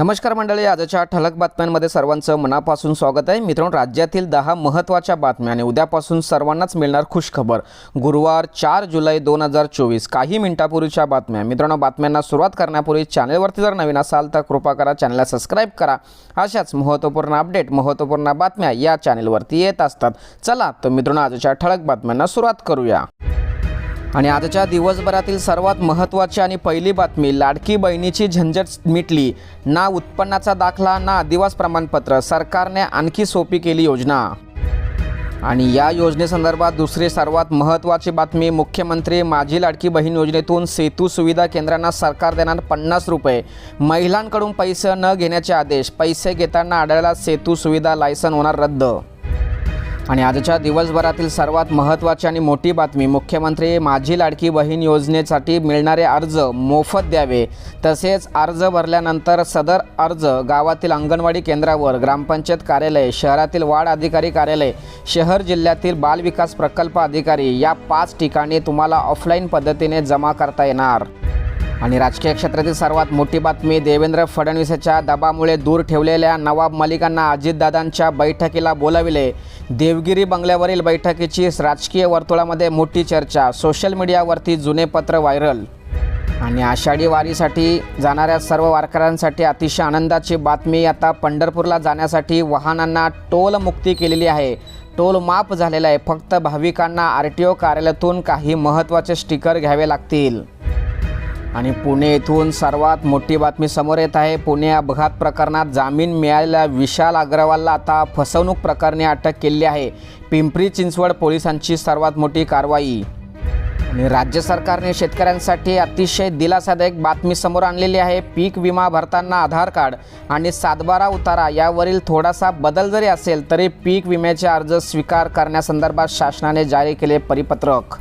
नमस्कार मंडळी आजच्या ठळक बातम्यांमध्ये सर्वांचं मनापासून स्वागत आहे. मित्रांनो राज्यातील दहा महत्त्वाच्या बातम्या आणि उद्यापासून सर्वांनाच मिळणार खुशखबर. गुरुवार चार जुलै दोन हजार चोवीस काही मिनिटापूर्वीच्या बातम्या. मित्रांनो बातम्यांना सुरुवात करण्यापूर्वी चॅनलवरती जर नवीन असाल तर कृपा करा चॅनलला सबस्क्राईब करा. अशाच महत्त्वपूर्ण अपडेट महत्त्वपूर्ण बातम्या या चॅनलवरती येत असतात. चला तर मित्रांनो आजच्या ठळक बातम्यांना सुरुवात करूया. आणि आजच्या दिवसभरातील सर्वात महत्त्वाची आणि पहिली बातमी लाडकी बहिणीची झंझट मिटली. ना उत्पन्नाचा दाखला ना अधिवास प्रमाणपत्र. सरकारने आणखी सोपी केली योजना. आणि या योजनेसंदर्भात दुसरी सर्वात महत्त्वाची बातमी मुख्यमंत्री माझी लाडकी बहीण योजनेतून सेतू सुविधा केंद्रांना सरकार देणार पन्नास रुपये. महिलांकडून पैसे न घेण्याचे आदेश. पैसे घेताना आढळला सेतू सुविधा लायसन होणार रद्द. आणि आजच्या दिवसभरातील सर्वात महत्त्वाची आणि मोठी बातमी मुख्यमंत्री माझी लाडकी बहीण योजनेसाठी मिळणारे अर्ज मोफत द्यावे. तसेच अर्ज भरल्यानंतर सदर अर्ज गावातील अंगणवाडी केंद्रावर ग्रामपंचायत कार्यालय शहरातील वार्ड अधिकारी कार्यालय शहर जिल्ह्यातील बालविकास प्रकल्प अधिकारी या पाच ठिकाणी तुम्हाला ऑफलाईन पद्धतीने जमा करता येणार. आणि राजकीय क्षेत्रातील सर्वात मोठी बातमी देवेंद्र फडणवीसच्या दबामुळे दूर ठेवलेल्या नवाब मलिकांना अजितदादांच्या बैठकीला बोलाविले. देवगिरी बंगल्यावरील बैठकीची राजकीय वर्तुळामध्ये मोठी चर्चा सोशल मीडियावरती जुने पत्र व्हायरल. आणि आषाढी वारीसाठी जाणाऱ्या सर्व वारकऱ्यांसाठी अतिशय आनंदाची बातमी आता पंढरपूरला जाण्यासाठी वाहनांना टोलमुक्ती केलेली आहे. टोल माफ झालेला आहे फक्त भाविकांना आर टी ओ कार्यालयातून काही महत्त्वाचे स्टिकर घ्यावे लागतील. आणि पुणे येथून सर्वात मोठी बातमी समोर येत आहे. पुणे अपघात प्रकरणात जामीन मिळालेल्या विशाल अग्रवालला आता फसवणूक प्रकरणी अटक केली आहे. पिंपरी चिंचवड पोलिसांची सर्वात मोठी कारवाई. आणि राज्य सरकारने शेतकऱ्यांसाठी अतिशय दिलासादायक बातमी समोर आणलेली आहे. पीक विमा भरताना आधार कार्ड आणि सातबारा उतारा यावरील थोडासा बदल जरी असेल तरी पीक विम्याचे अर्ज स्वीकार करण्यासंदर्भात शासनाने जारी केले परिपत्रक.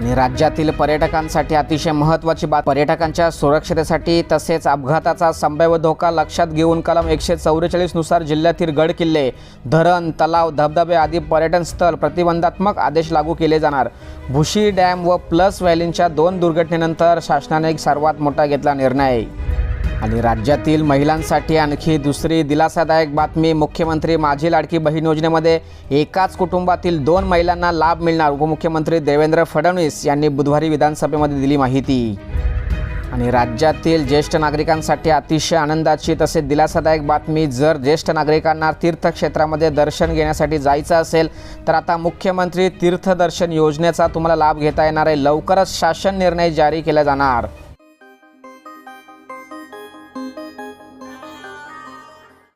आणि राज्यातील पर्यटकांसाठी अतिशय महत्त्वाची बात पर्यटकांच्या सुरक्षतेसाठी तसेच अपघाताचा संभाव्य धोका लक्षात घेऊन कलम एकशे चौवेचाळीसनुसार जिल्ह्यातील गड किल्ले धरण तलाव धबधबे आदी पर्यटन स्थळ प्रतिबंधात्मक आदेश लागू केले जाणार. भुशी डॅम व प्लस व्हॅलींच्या दोन दुर्घटनेनंतर शासनाने एक सर्वात मोठा घेतला निर्णय. आणि राज्यातील महिलांसाठी आणखी दुसरी दिलासादायक बातमी मुख्यमंत्री माझी लाडकी बहीण योजनेमध्ये एकाच कुटुंबातील दोन महिलांना लाभ मिळणार उपमुख्यमंत्री देवेंद्र फडणवीस यांनी बुधवारी विधानसभेमध्ये दिली माहिती. आणि राज्यातील ज्येष्ठ नागरिकांसाठी अतिशय आनंदाची तसेच दिलासादायक बातमी जर ज्येष्ठ नागरिकांना तीर्थक्षेत्रामध्ये दर्शन घेण्यासाठी जायचं असेल तर आता मुख्यमंत्री तीर्थदर्शन योजनेचा तुम्हाला लाभ घेता येणार आहे. लवकरच शासन निर्णय जारी केला जाणार.